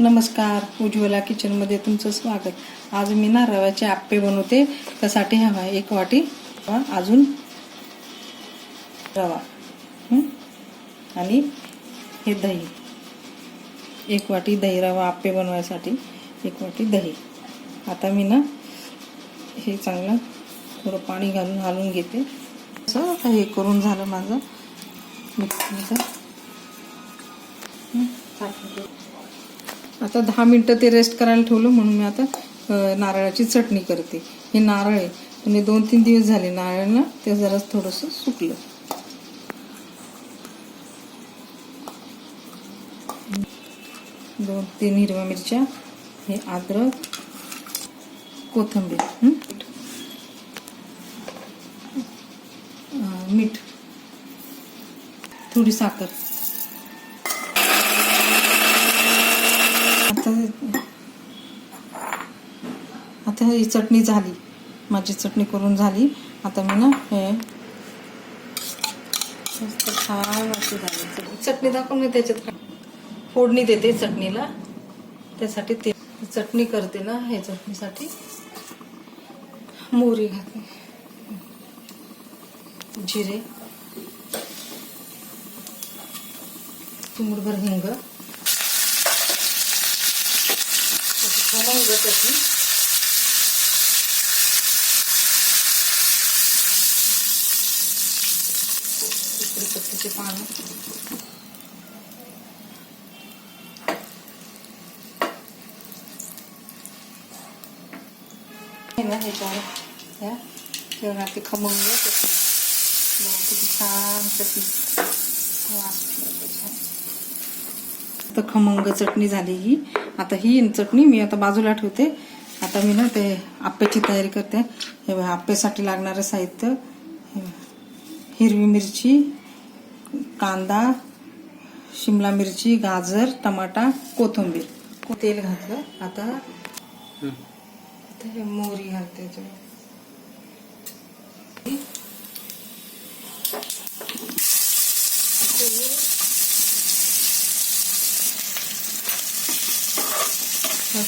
नमस्कार उज्ज्वला किचनमध्ये तुमचं स्वागत. आज मी ना रव्याचे आप्पे बनवते. त्यासाठी हवा आहे एक वाटी अजून रवा आणि हे दही. एक वाटी दही रवा आप्पे बनवायसाठी एक वाटी दही. आता मी ना हे चांगलं थोडं पाणी घालून घालून घेते. असं आता हे करून झालं माझं. मिक्सरचं आता दहा मिनटं ते रेस्ट करायला ठेवलं म्हणून मी आता नारळाची चटणी करते. हे नारळ आहे. म्हणजे दोन तीन दिवस झाले नारळाला ते जरा थोडंसं सुकलं. दोन तीन हिरव्या मिरच्या हे अद्रक कोथिंबीर मीठ. थोडी साखर आता आता ही चटणी झाली. माझी चटणी करून झाली. आता मी ना हे मस्त छान अशी झाली चटणी. दाखवून मी त्याच्यात. फोडणी देते चटणीला. त्यासाठी ते चटणी करते ना हे चटणीसाठी. मोहरी घालते जिरे. चिमूटभर हिंग चटणी. इकडे पानं. हे ना ह्याच्यावर या. तेव्हा ते खमंग किती छान चटणी. आता खमंग चटणी झाली ही. आता ही चटणी मी आता बाजूला ठेवते. आता मी ना ते आप्याची तयारी करते. हे आप्यासाठी लागणारं साहित्य. हिरवी मिरची कांदा शिमला मिरची गाजर टमाटा कोथिंबीर. तेल घातलं. आता आता हे मोहरी घालते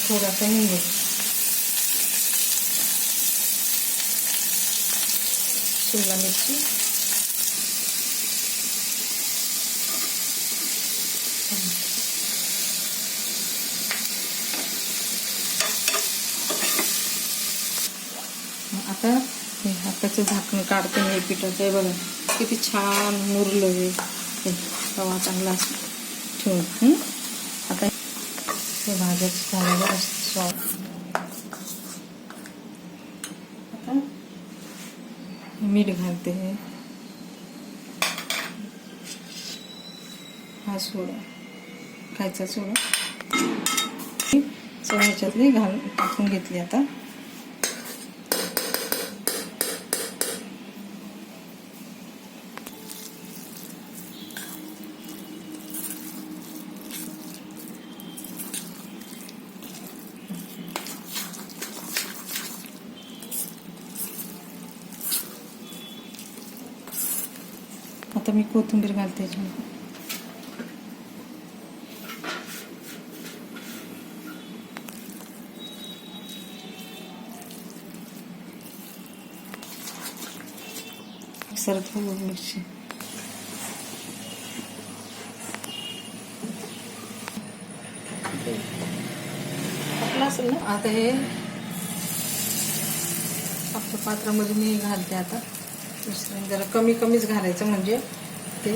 थोडासा हिंग शिमला मिरची. आता हे हाताचं झाकण काढते हे पिठाचं. आहे बघा किती छान मुरलं हे. तवा चांगला ठेवून. आता हे भाज्याचं झालेलं स्वाद. आता मीठ घालते हे. हा सोडा. खायचा सोडा. चवळ्याच्यातली घाल टाकून घेतली आता. आता मी कोथिंबीर घालते याच्यामध्ये मिक्सर थोडं मिरची. असेल ना? आता हे आपल्या पात्रामध्ये मी घालते आता. मिश्रण जरा कमी कमीच घालायचं म्हणजे ते.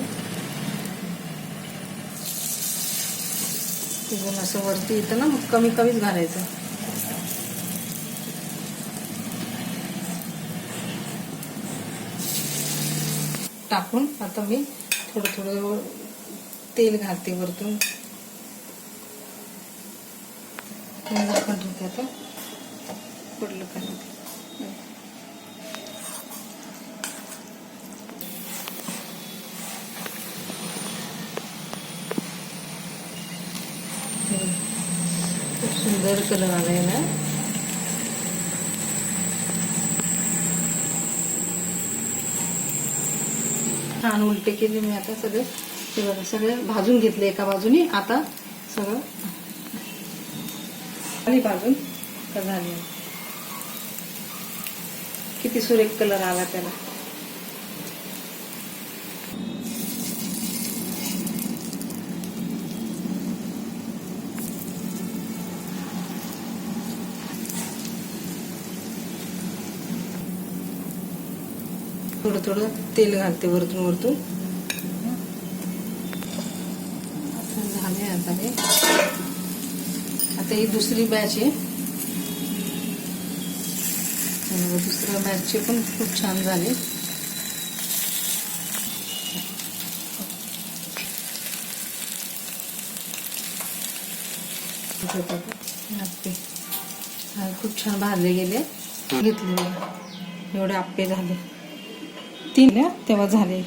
फुगून असं वरती येतं ना मग कमी कमीच घालायचं. टाकून आता मी थोडं थोडं तेल घालते वरतून. झाकण ठेवते आता पडलं का नाही ते. खूप सुंदर कलर आलाय ना. छान उलटे केले मी आता सगळे. ते बघा सगळे भाजून घेतले एका बाजूने. आता सगळं आणि भाजून झाले झाली किती सुरेख कलर आला त्याला. थोडं थोडं तेल घालते वरतून वरतून. झाले आता हे. आता ही दुसरी बॅच आहे. दुसऱ्या बॅचचे पण खूप छान झाले. खूप छान भाजले गेले. घेतले एवढे आप्पे झाले. तीन तेव्हा झाले.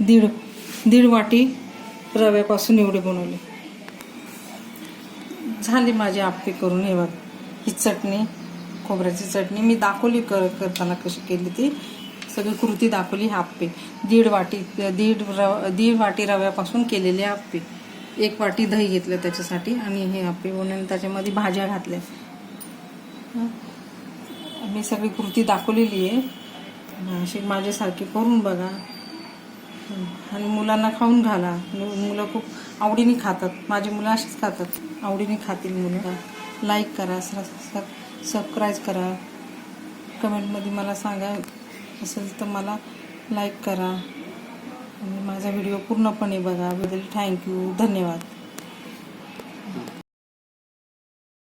दीड दीड वाटी रव्यापासून एवढे बनवले. झाली माझी आप्पे करून हे बघ. ही चटणी खोबऱ्याची चटणी मी दाखवली कर करताना कशी केली ती. सगळी कृती दाखवली आप्पे दीड वाटी दीड रव दीड वाटी रव्यापासून केलेले आप्पे एक वाटी दही घेतलं त्याच्यासाठी आणि हे आप्पे बनवून त्याच्यामध्ये भाज्या घातल्या. मी सगळी कृती दाखवलेली आहे. अशी माझ्यासारखी करून बघा. आणि मुलांना खाऊन घाला. मुलं खूप आवडीने खातात. माझी मुलं अशीच खातात. आवडीने खातील मुलं. लाईक करा सबस्क्राईब करा. कमेंटमध्ये मला सांगा असेल तर मला लाईक करा. आणि माझा व्हिडिओ पूर्णपणे बघा. बद्दल थँक्यू धन्यवाद.